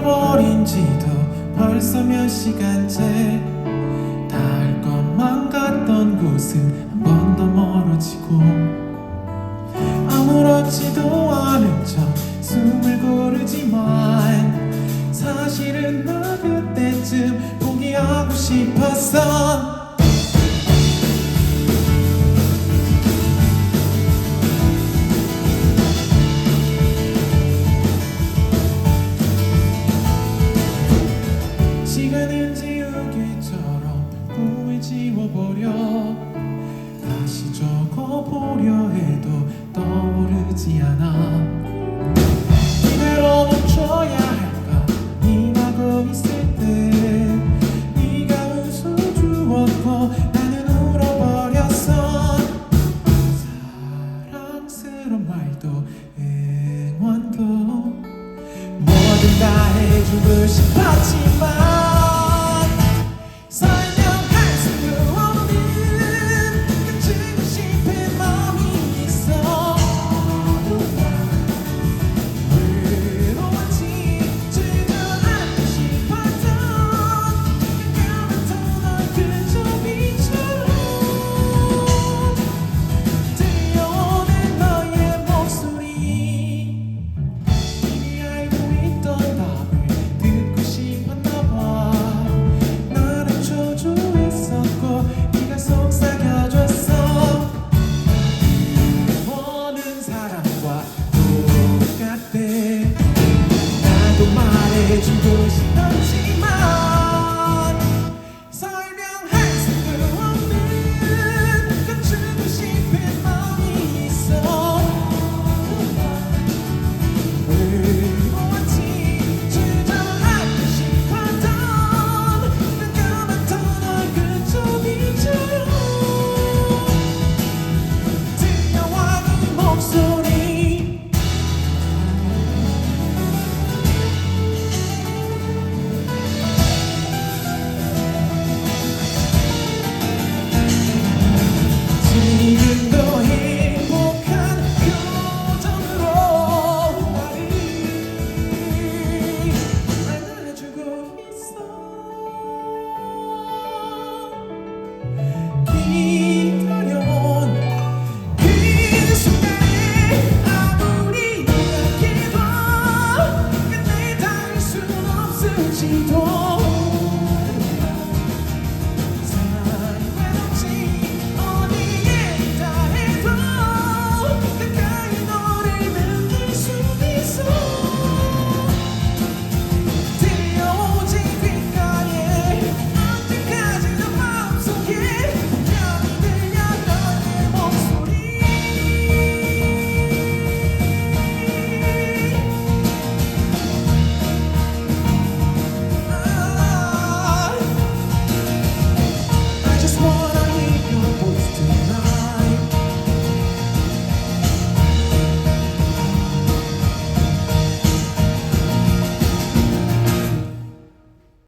잃어버린 지도 벌써 몇 시간째 닿을 것만 같던 곳은 한 번 더 멀어지고 아무렇지도 않은 척 숨을 고르지만 사실은 나 그때쯤 포기하고 싶었어 시간은 지우개처럼 꿈을 지워버려. 다시 적어보려 해도 떠오르지 않아. 이대로 멈춰야 할까? 임하고 있을 때. 네가 웃어주었고 나는 울어버렸어. 사랑스런 말도 응원도 뭐든 다 해주고 싶었지만 말해주고 싶었지만 自己痛 more.